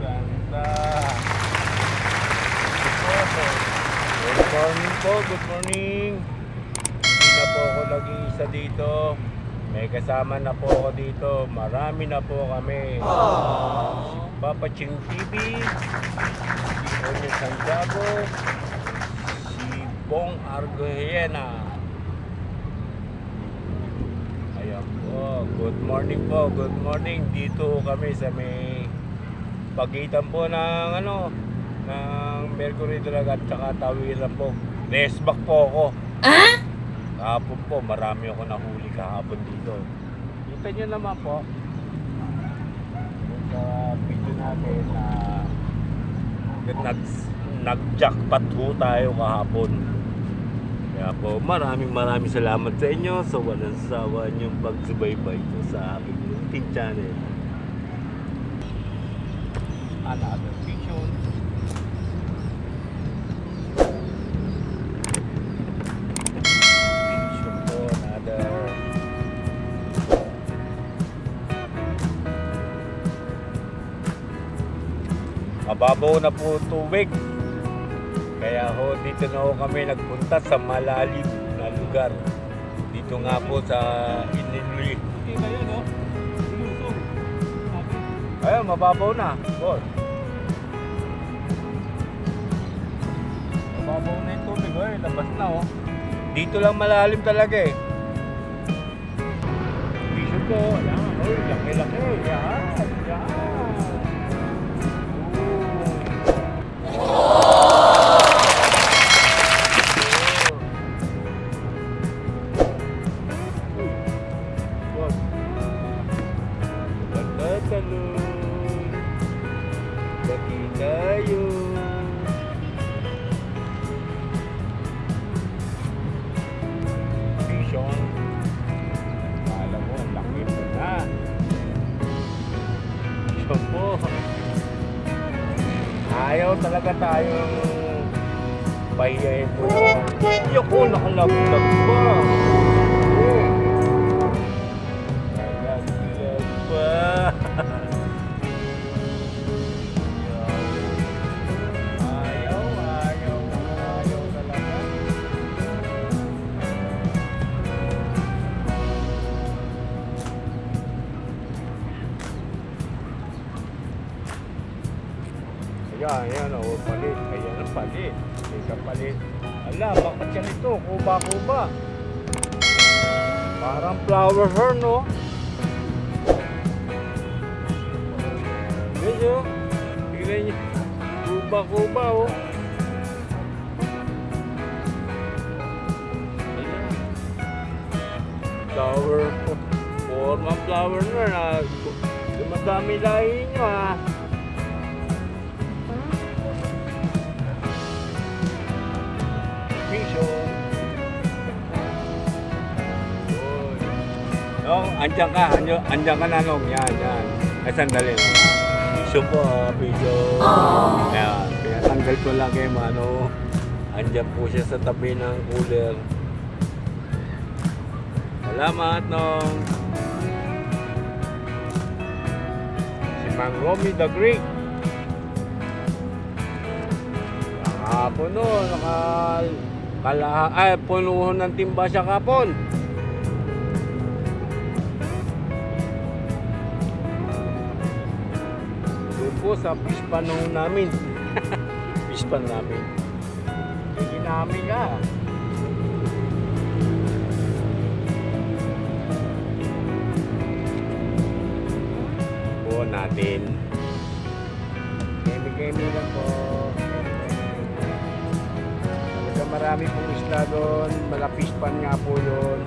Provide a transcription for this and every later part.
ganda. Good morning po, good morning. Hindi na po ako nag-iisa dito. May kasama na po ako dito. Marami na po kami. Si Papa Ching TV, si Onyo Santiago, si Bong Argoyena. Ayan po. Good morning po. Good morning. Dito kami sa may pagitan po ng ano ng Mercury Drag at saka Tawiran po. Rest back po ako. Ah? Kahapon po, marami ako nahuli kahapon dito. Kita nyo naman po. Video natin na nag, nag-jackpot po tayo kahapon. Kaya po, maraming maraming salamat sa inyo sa walang sawa niyong pagsubaybay ko sa aking LinkedIn channel. Another Mababaw na po tubig. Kaya ho, dito na ho kami nagpunta sa malalim na lugar. Dito nga po sa Ininli. Ayun, mababaw na. Boss. Mababaw na yung tubig. Oy, labas na oh. Dito lang malalim talaga eh. Vision ko. Yan. Oy, laki-laki. Yan. Yan. 同。Talaga tayong Pahiyayin po Iyo ko, nakalaglag pa Ayan, ayan, oh, palit. Ayan ang palit. Teka, palit. Ala, bakit ganito? Kuba-kuba. Parang flower fern, no? Medyo, tignan niyo. Kuba-kuba, oh. Ayan. Flower, forma flower na na. Dumadami lahi nyo, ah. Nong, andyan ka, andyan, andyan ka na nung, yan, yan. Ay, sandali. Vision po, ah, vision. Ayan, pinatanggal ko lang eh, mano. Andyan po siya sa tabi ng cooler. Salamat, nong. Si Mang Romy the Greek. Kahapon no, naka kala ay puno ng timba siya kapon. Sa fish pan namin. fish pan namin. Hindi namin ka. Po natin. Kemi-kemi lang po. Talaga marami pong isla doon. Malapis pan nga po yun.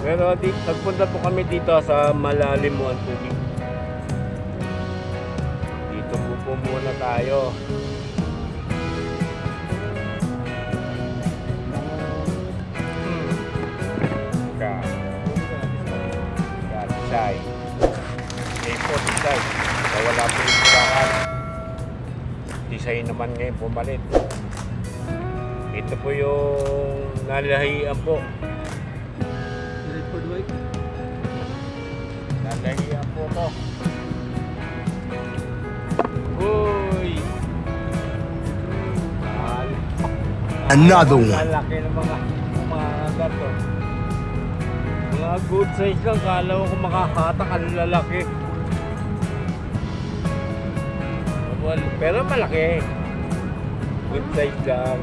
Pero di, nagpunta po kami dito sa malalim mo ang tubig. Tayo. Hmm. Ka. Ka. Chay. A4 design. So, wala po yung. Design naman ngayon pumalit. Ito po yung nalahian po. Redford White. Nalahian po ko. Uy! Another one. Lalaki ng mga mga gato. Mga good size lang. Kala ko kung makakatak ang lalaki. Well, pero malaki. Good size lang.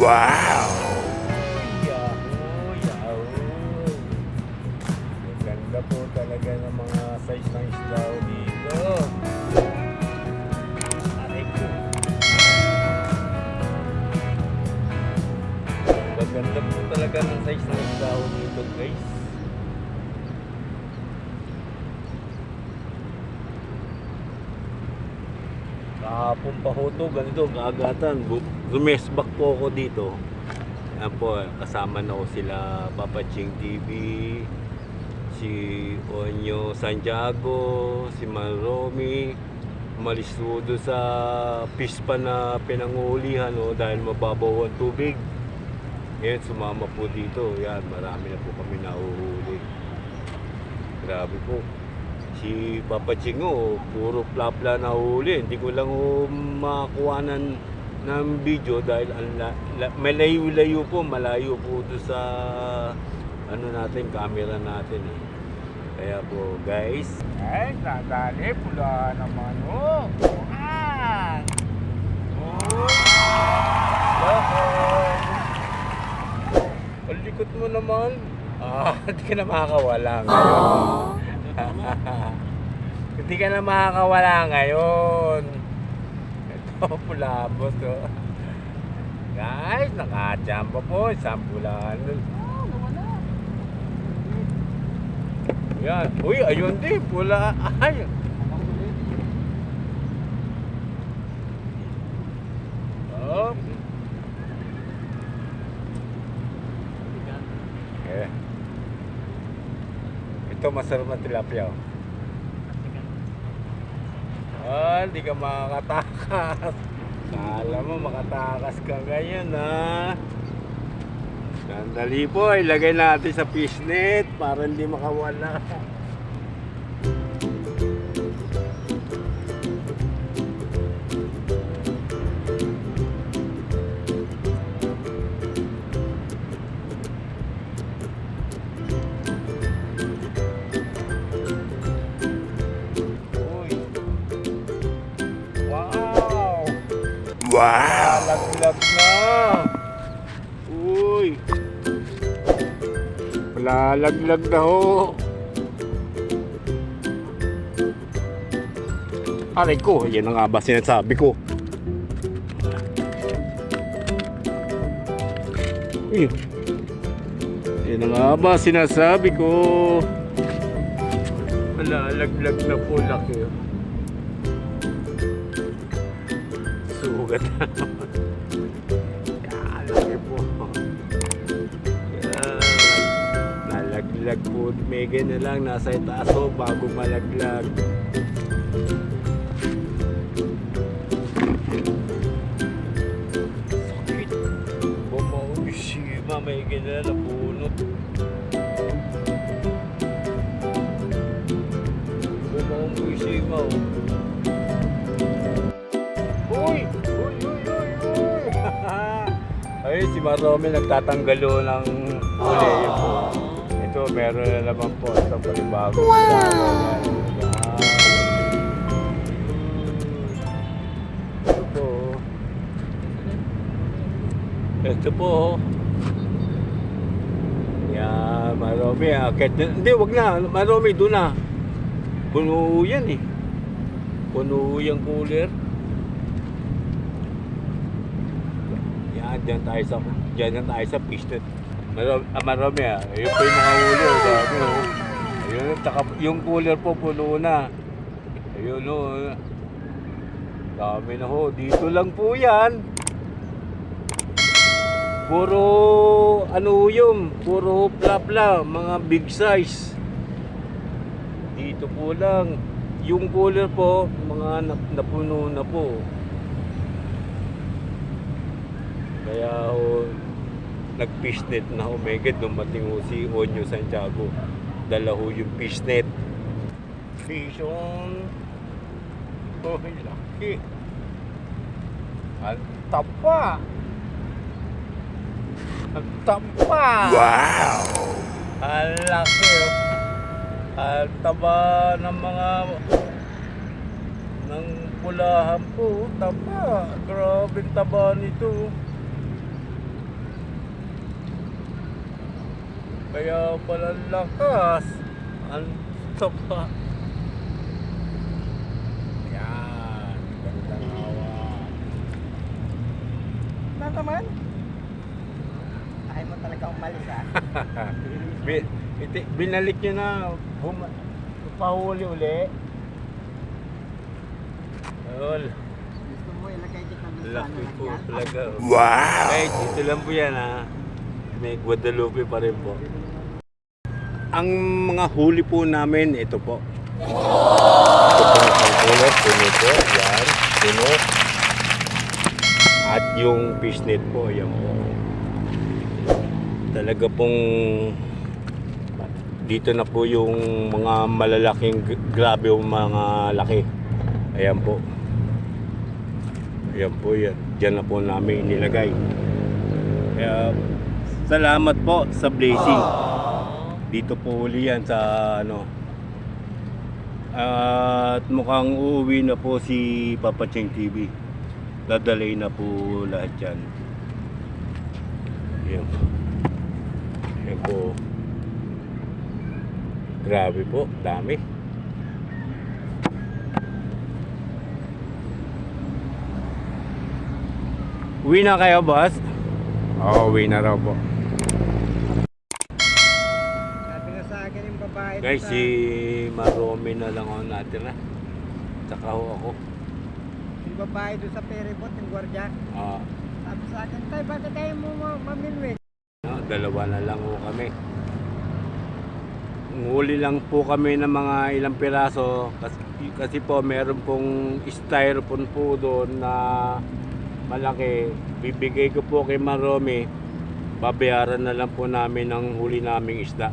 Wow. Kahapon pa ho to, ganito, kaagatan. Rumesbak po ako dito. Yan po, kasama na ko sila Papa Ching TV, si Onyo Santiago, si Maromi. Umalis po doon sa pispa na pinangulihan no, dahil mababaw ang tubig. Ngayon, sumama po dito. Yan, marami na po kami nahuhuli. Grabe po. Si Papa Chingo, puro plapla na huli. Hindi ko lang ho makakuhanan ng video dahil ang la, la- malayo-layo po, malayo po doon sa ano natin, camera natin eh. Kaya po guys, ay nadali, pula naman oh. Ah! Oh! Ang likot mo naman. Ah, hindi ka na makakawala ngayon. Hindi ka na makakawala ngayon. Ito, pulabos oh. Guys, nakachamba po. Isang bulan. Yan. Uy, ayun din. Pula. Ay. Oh. Eh. Ito masarap na tilapia. oh. Ah, hindi ka makakatakas. Kala mo makatakas ka ngayon ha. Sandali po, ilagay natin sa fishnet para hindi makawala. Lalaglag na ho. Aray ko, yan na nga ba sinasabi ko. Uy. Yan na nga ba sinasabi ko. Lalaglag na po laki. Sugat na Nalaglag po. May ganyan lang. Nasa itaas po bago malaglag. Sakit. Bumaushima. May ganyan na punot. Bumaushima. Oh. Uy! Uy, uy, uy, uy! Ay, si Marome nagtatanggalo ng uli. Yun po. Ito, meron na naman po. Ito pa yung bago. Wow! Ito po. Ito po. Yan, Marome. Akit na. Hindi, wag na. Marome, doon na. Puno yan eh. Puno yung cooler. Yan, dyan tayo sa, dyan tayo sa piston. Marami, ah, marami ah. Yung mga ulo. Dami oh. Ayun, taka, yung cooler po puno na. Ayun o. Dami na ho. Dito lang po yan. Puro ano yun. Puro plapla. Mga big size. Dito po lang. Yung cooler po, mga nap- napuno na po. Kaya ho, nag-fishnet na ho. Mega dumating ho si Onyo Santiago. Dala ho yung fishnet. Fish on. Oh, laki. Ang tapa. Ang tapa. Wow. Ang laki oh. Ang taba ng mga ng pulahan po. Taba. Grabe ang taba nito. Kaya pala lakas. Ang taba. Yan. Gandang hawa. Na naman? Ayaw mo talaga umalis ah. Bi- iti- binalik nyo na. Buma- pahuli uli. Ayun. Gusto mo ilagay kita doon sa ano Laki po talaga. Wow. Kahit dito lang po yan ha. May Guadalupe pa rin po. Ang mga huli po namin, ito po. Ito po ang kulot, puno po. Yan, puno. At yung fishnet po, yan po. Talaga pong dito na po yung mga malalaking grabe yung mga laki. Ayan po. Ayan po yan. Diyan na po namin inilagay. Kaya salamat po sa blessing. Dito po uli yan sa ano. At mukhang uuwi na po si Papa Cheng TV. Dadalay na po lahat yan. Ayan po. Po. Grabe po, dami. Uwi na kayo, boss? Oo, uwi na raw po. Sabi nga sa akin doon si Maromi na lang ako natira. Tsaka ho ako. Yung babae doon sa ferryboat, yung gwardiya. Ah, Sabi sa akin, tay, bakit tayo mo ma- mamilwin? no, dalawa na lang ho kami. Nguli lang po kami ng mga ilang piraso kasi, kasi po meron pong styrofoam po doon na malaki. Bibigay ko po kay Maromi. Babayaran na lang po namin ang huli naming isda.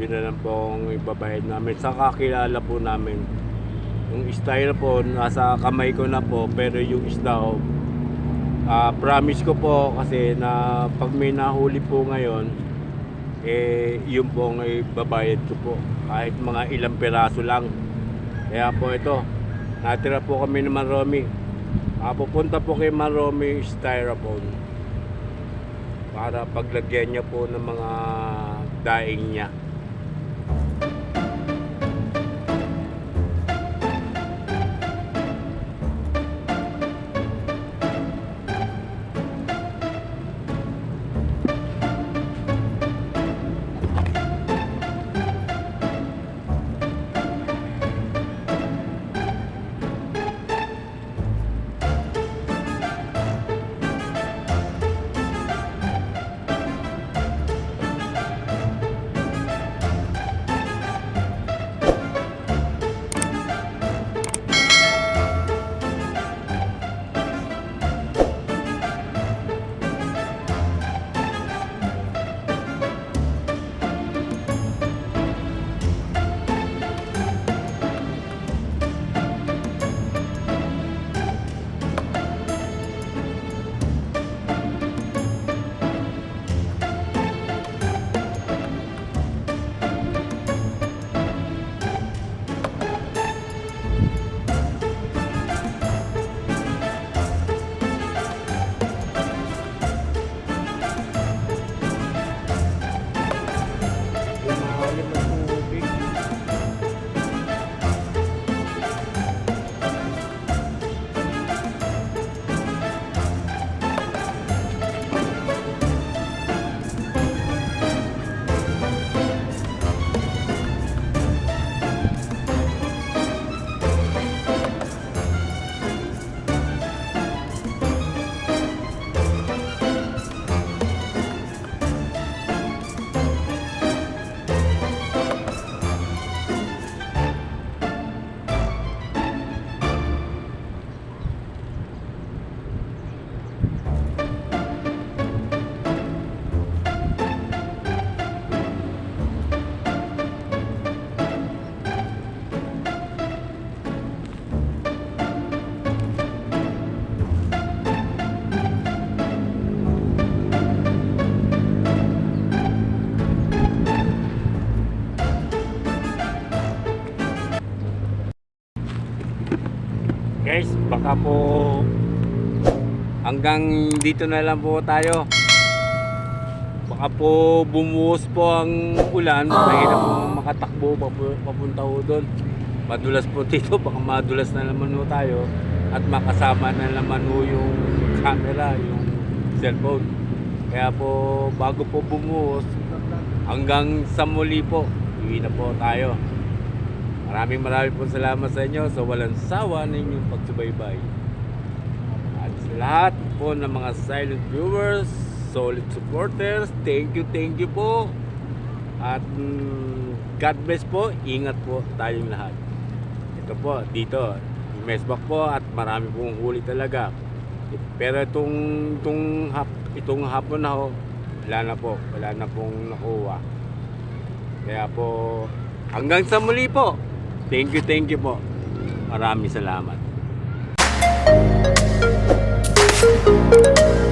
Yun na lang po ang ibabayad namin. Sa kakilala po namin. Yung styrofoam nasa kamay ko na po pero yung isda oh, Ah, promise ko po kasi na pag may nahuli po ngayon, eh, yun po ang ibabayad ko po. Kahit mga ilang piraso lang. Kaya po ito, natira po kami ni Maromi. Ah, pupunta po kay Maromi Styrofoam para paglagyan niya po ng mga daing niya. Baka po hanggang dito na lang po tayo. Baka po bumuhos po ang ulan, mahirap po makatakbo papu- papunta po doon. Madulas po dito, baka madulas na naman po tayo at makasama na naman po yung camera, yung cellphone. Kaya po bago po bumuhos, hanggang sa muli po, uwi na po tayo. Maraming maraming po salamat sa inyo sa walang sawa ninyong pagsubaybay. At sa lahat po ng mga silent viewers, solid supporters, thank you, thank you po. At mm, God bless po, ingat po tayong lahat. Ito po, dito, mesbak po at marami pong huli talaga. Pero itong, itong, hap, itong hapon na ho, wala na po, wala na pong nakuha. Kaya po, hanggang sa muli po. Thank you, thank you po. Maraming salamat. Thank you.